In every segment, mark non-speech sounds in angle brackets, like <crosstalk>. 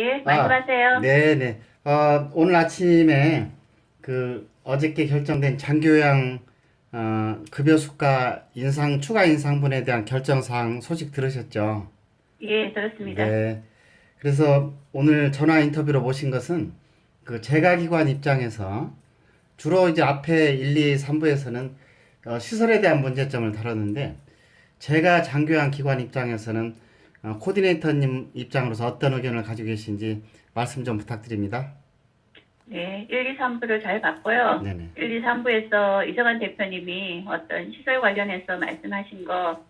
예, 말씀하세요. 네네. 어, 오늘 아침에 그 어저께 결정된 장교양 어, 급여 수가 인상 추가 인상분에 대한 결정 사항 소식 들으셨죠? 예, 들었습니다. 네. 그래서 오늘 전화 인터뷰로 모신 것은 그 재가기관 입장에서 주로 이제 앞에 1, 2, 3부에서는 어, 시설에 대한 문제점을 다뤘는데 제가 장교양 기관 입장에서는 어, 코디네이터님 입장으로서 어떤 의견을 가지고 계신지 말씀 좀 부탁드립니다. 네, 1, 2, 3부를 잘 봤고요. 네네. 1, 2, 3부에서 이정환 대표님이 어떤 시설 관련해서 말씀하신 거,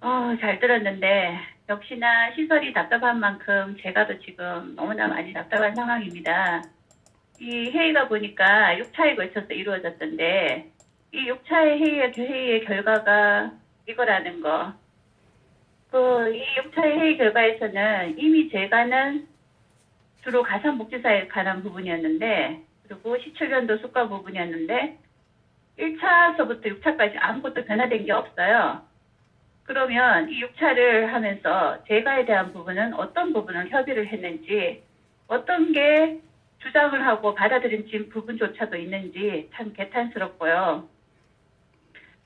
어, 잘 들었는데, 역시나 시설이 답답한 만큼 제가도 지금 너무나 많이 답답한 상황입니다. 이 회의가 보니까 6차에 걸쳐서 이루어졌던데, 이 6차의 회의의, 회의의 결과가 이거라는 거. 그, 이 6차의 회의 결과에서는 이미 제가는 주로 가산복지사에 관한 부분이었는데, 그리고 17년도 수가 부분이었는데, 1차서부터 6차까지 아무것도 변화된 게 없어요. 그러면 이 6차를 하면서 제가에 대한 부분은 어떤 부분을 협의를 했는지, 어떤 게 주장을 하고 받아들인 진 부분조차도 있는지 참 개탄스럽고요.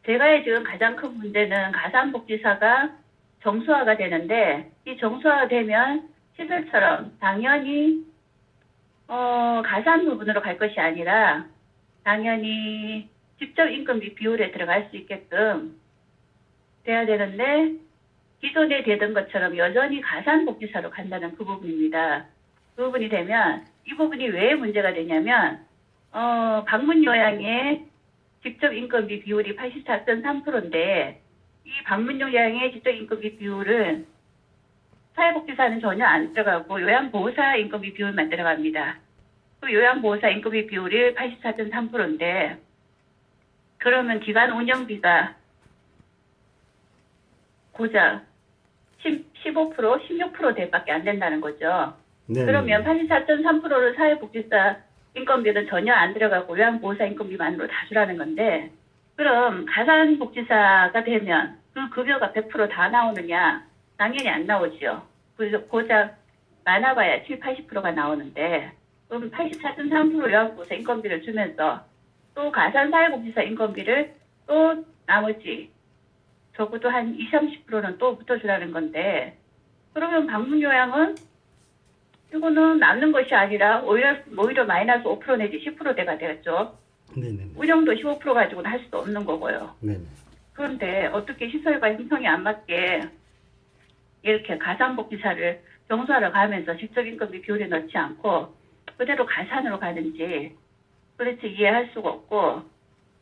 제가의 지금 가장 큰 문제는 가산복지사가 정수화가 되는데, 이 정수화가 되면 시설처럼 당연히 어, 가산 부분으로 갈 것이 아니라 당연히 직접 임금비 비율에 들어갈 수 있게끔 돼야 되는데 기존에 되던 것처럼 여전히 가산 복지사로 간다는 그 부분입니다. 그 부분이 되면 이 부분이 왜 문제가 되냐면 어, 방문 요양의 직접 임금비 비율이 84.3%인데 이 방문 요양의 직접 임금비 비율은 사회복지사는 전혀 안 들어가고 요양보호사 임금비 비율만 들어갑니다. 그 요양보호사 임금비 비율이 84.3%인데 그러면 기관 운영비가 고작 10, 15% 16%대밖에 안 된다는 거죠. 네. 그러면 84.3%를 사회복지사 인건비는 전혀 안 들어가고 요양보호사 인건비만으로 다 주라는 건데 그럼 가산복지사가 되면 그 급여가 100%다 나오느냐? 당연히 안 나오죠. 그래서 고작 많아봐야 7, 80%가 나오는데 그럼 84.3% 요양보호사 인건비를 주면서 또 가산사회복지사 인건비를 또 나머지 적어도 한 20, 30%는 또 붙어주라는 건데 그러면 방문 요양은 이거는 남는 것이 아니라 오히려 오히려 마이너스 5% 내지 10%대가 되었죠. 네네. 운영도 15% 가지고는 할 수도 없는 거고요. 네네. 그런데 어떻게 시설과 형성이 안 맞게 이렇게 가산복지사를 정수하러 가면서 직접 임금비 비율에 넣지 않고 그대로 가산으로 가는지 도대체 이해할 수가 없고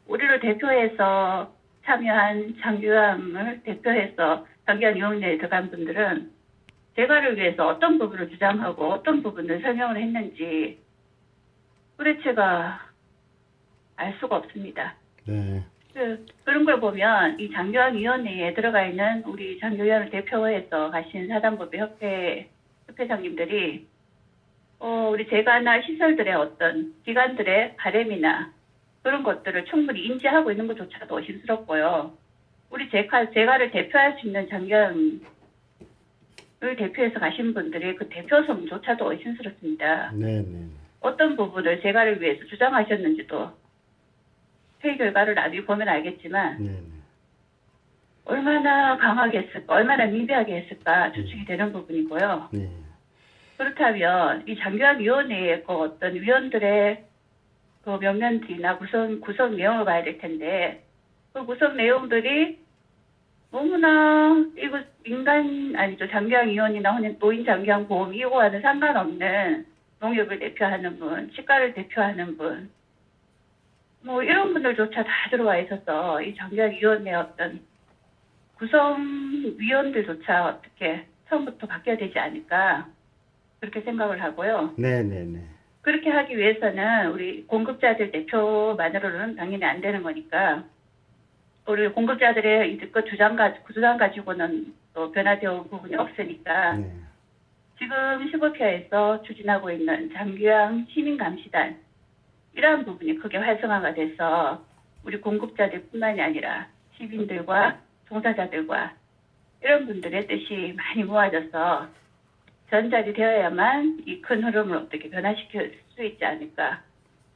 우리를 대표해서 참여한 장교함을 대표해서 장교함 위원회에 들어간 분들은 대가를 위해서 어떤 부분을 주장하고 어떤 부분을 설명을 했는지 도대체가 알 수가 없습니다. 네. 그, 그런 걸 보면 이 장교환위원회에 들어가 있는 우리 장교위원을 대표해서 가신 사단법의 협회 협회장님들이 어, 우리 재가나 시설들의 어떤 기관들의 바램이나 그런 것들을 충분히 인지하고 있는 것조차도 의심스럽고요. 우리 제가, 제가를 대표할 수 있는 장교환을 대표해서 가신 분들이 그 대표성조차도 의심스럽습니다. 네네. 어떤 부분을 재가를 위해서 주장하셨는지도 회의 결과를 나중에 보면 알겠지만 네네. 얼마나 강하게 했을까, 얼마나 미비하게 했을까 추측이 되는 부분이고요. 네. 그렇다면 이 장교환위원회의 그 어떤 위원들의 그 면면들이나 구성, 구성 내용을 봐야 될 텐데 그 구성 내용들이 너무나 이거 민간 아니죠 장교환위원이나 혹은 노인 장교환보험 이거와는 상관없는 농협을 대표하는 분, 치과를 대표하는 분, 뭐 이런 분들조차 다 들어와 있어서 이 장교환위원회 어떤 구성위원들조차 어떻게 처음부터 바뀌어야 되지 않을까 그렇게 생각을 하고요. 네네네. 그렇게 하기 위해서는 우리 공급자들 대표만으로는 당연히 안 되는 거니까 우리 공급자들의 이득과 주장 가 주장 가지고는 또 변화되어 온 부분이 없으니까 네. 지금 시골회에서 추진하고 있는 장규양 시민감시단 이러한 부분이 크게 활성화가 돼서 우리 공급자들뿐만이 아니라 시민들과 종사자들과 이런 분들의 뜻이 많이 모아져서 전달이 되어야만 이 큰 흐름을 어떻게 변화시킬 수 있지 않을까.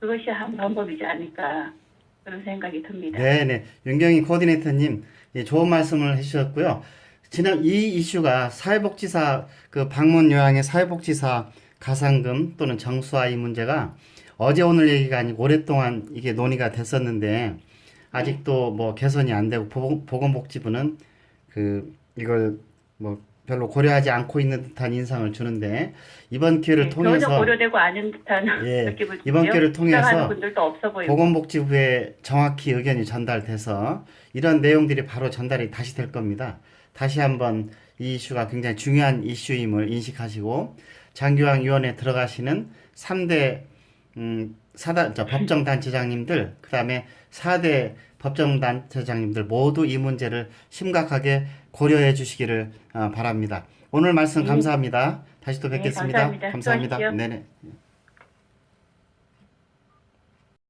그것이 한 방법이지 않을까. 그런 생각이 듭니다. 네네. 윤경희 코디네이터님, 예, 좋은 말씀을 해주셨고요. 지난 이 이슈가 사회복지사, 그 방문 요양의 사회복지사 가상금 또는 정수화 이 문제가 어제 오늘 얘기가 아니고 오랫동안 이게 논의가 됐었는데 아직도 뭐 개선이 안 되고 보건- 보건복지부는 그 이걸 뭐 별로 고려하지 않고 있는 듯한 인상을 주는데 이번 기회를 네, 전혀 통해서 고려되고 않은 듯한 예, <laughs> 느낌을 이번. 기회를 통해서. 보건복지부에 정확히 의견이 전달돼서 이런 내용들이 바로 전달이 다시 될 겁니다. 다시 한번 이 이슈가 굉장히 중요한 이슈임을 인식하시고 장교황위원회 들어가시는 3대 음, 사다, 저 법정단체장님들 그 다음에 4대 법정단체장님들 모두 이 문제를 심각하게 고려해 주시기를 어, 바랍니다. 오늘 말씀 감사합니다. 다시 또 네, 뵙겠습니다. 감사합니다. 감사합니다. 수고하십시오. 네네.